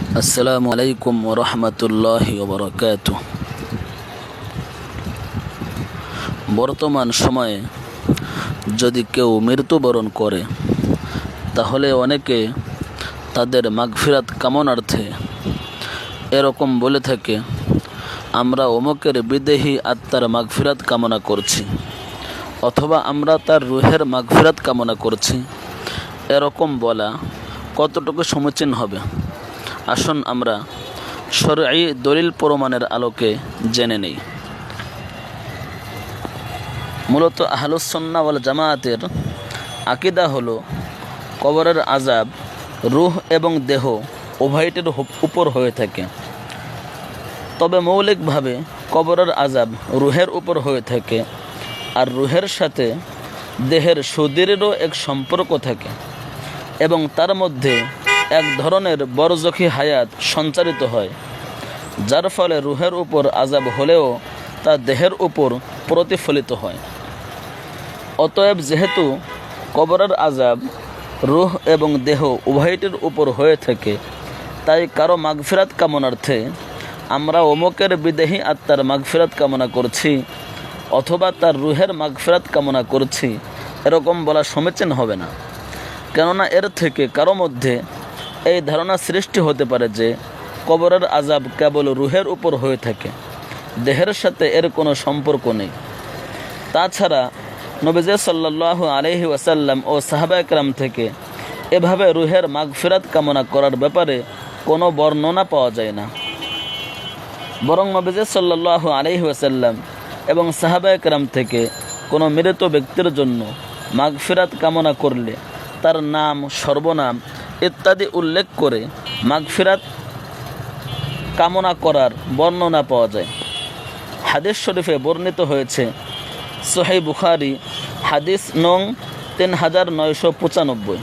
আসসালামু আলাইকুম রহমতুল্লাহ ওবরকাত বর্তমান সময়ে যদি কেউ মৃত্যুবরণ করে, তাহলে অনেকে তাদের মাগফিরাত কামনার্থে এরকম বলে থাকে, আমরা অমুকের বিদেহী আত্মার মাগফিরাত কামনা করছি, অথবা আমরা তার রুহের মাগফিরাত কামনা করছি। এরকম বলা কতটুকু সমীচীন হবে? আসুন আমরা সরাই দলিল প্রমাণের আলোকে জেনে নেই। মূলত আহলুসন্না জামায়াতের আকিদা হলো, কবরের আজাব রুহ এবং দেহ উভয়টির উপর হয়ে থাকে। তবে মৌলিকভাবে কবরের আজাব রুহের উপর হয়ে থাকে আর রুহের সাথে দেহের সুদীরেরও এক সম্পর্ক থাকে এবং তার মধ্যে এক ধরনের বরজখী হায়াত সঞ্চারিত হয়, যার ফলে রুহের উপর আজাব হলেও তা দেহের উপর প্রতিফলিত হয়। অতএব যেহেতু কবরের আজাব রুহ এবং দেহ উভয়টির উপর হয়ে থাকে, তাই কারও মাগফিরাত কামনার্থে আমরা অমুকের বিদেহী আত্মার মাগফিরাত কামনা করছি, অথবা তার রুহের মাগফিরাত কামনা করছি, এরকম বলা সমীচীন হবে না। কেননা এর থেকে কারও মধ্যে এই ধারণা সৃষ্টি হতে পারে যে কবরের আজাব কেবল রুহের উপর হয়ে থাকে, দেহের সাথে এর কোনো সম্পর্ক নেই। তাছাড়া নবীজ সাল্লাহ আলহি ওয়াসাল্লাম ও সাহাবা একরাম থেকে এভাবে রুহের মাগফিরাত কামনা করার ব্যাপারে কোনো বর্ণনা পাওয়া যায় না। বরং নবীজ সাল্লাহ আলহি ওয়াসাল্লাম এবং সাহাবা একরাম থেকে কোনো মৃত ব্যক্তির জন্য মাগফিরাত কামনা করলে তার নাম, সর্বনাম ইত্যাদি উল্লেখ করে মাগফিরাত কামনা করার বর্ণনা পাওয়া যায় হাদিস শরীফে বর্ণিত হয়েছে সোহাই বুখারি হাদিস নং তিন হাজার নয়শো পঁচানব্বই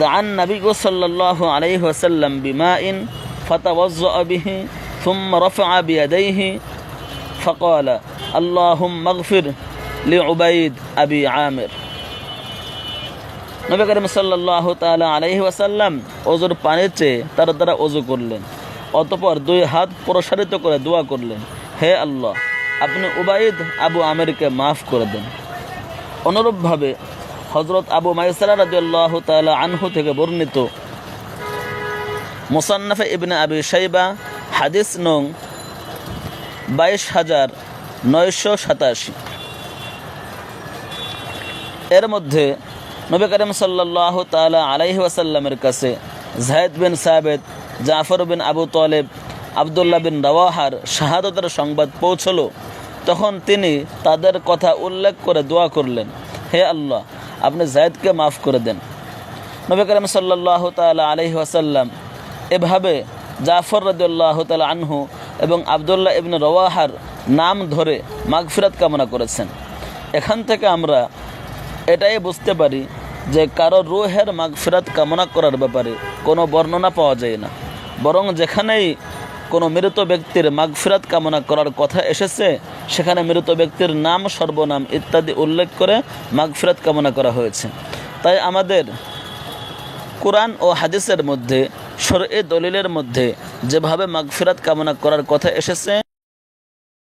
দান নবী সাল্লাহ আলাইহি ওয়াসাল্লাম বিমাইন فتوضأ به ثم رفع بيديه فقال اللهم اغفر لعبيد أبي عامر নবী করিম সাল্লাহ তালা আলহি ওয়াসাল্লাম অজুর পানির চেয়ে তার দ্বারা অজু করলেন। অতপর দুই হাত প্রসারিত করে দোয়া করলেন, হে আল্লাহ, আপনি উবাইদ আবু আমেরকে মাফ করে দেন। অনুরূপভাবে হজরত আবু মাইসারা রাজিউল্লাহ তালা আনহু থেকে বর্ণিত মুসান্নাফে ইবনে আবি সাইবা হাদিস নং বাইশ হাজার নয়শো সাতাশি। এর মধ্যে নবী করিম সাল্লাহ তালা আলাইহি ওয়াসাল্লামের কাছে জাহেদ বিন সাবেদ জাফর বিন আবু তলেব, আবদুল্লাহ বিন রাওয়াহার শাহাদতের সংবাদ পৌঁছলো। তখন তিনি তাদের কথা উল্লেখ করে দোয়া করলেন, হে আল্লাহ, আপনি জায়দকে মাফ করে দেন। নবী করিম সাল্লাহ তালা আলহি ওয়াসাল্লাম এভাবে জাফর রদুল্লাহ তালা আনহু এবং আবদুল্লাহ ইবন রওয়াহার নাম ধরে মাগফিরাত কামনা করেছেন। এখান থেকে আমরা এটাই বুঝতে পারি যে কারও রুহের মাগফিরাত কামনা করার ব্যাপারে কোনো বর্ণনা পাওয়া যায় না। বরং যেখানেই কোনো মৃত ব্যক্তির মাগফিরাত কামনা করার কথা এসেছে, সেখানে মৃত ব্যক্তির নাম, সর্বনাম ইত্যাদি উল্লেখ করে মাগফিরাত কামনা করা হয়েছে। তাই আমাদের কোরআন ও হাদিসের মধ্যে সরে দলিলের মধ্যে যেভাবে মাগফিরাত কামনা করার কথা এসেছে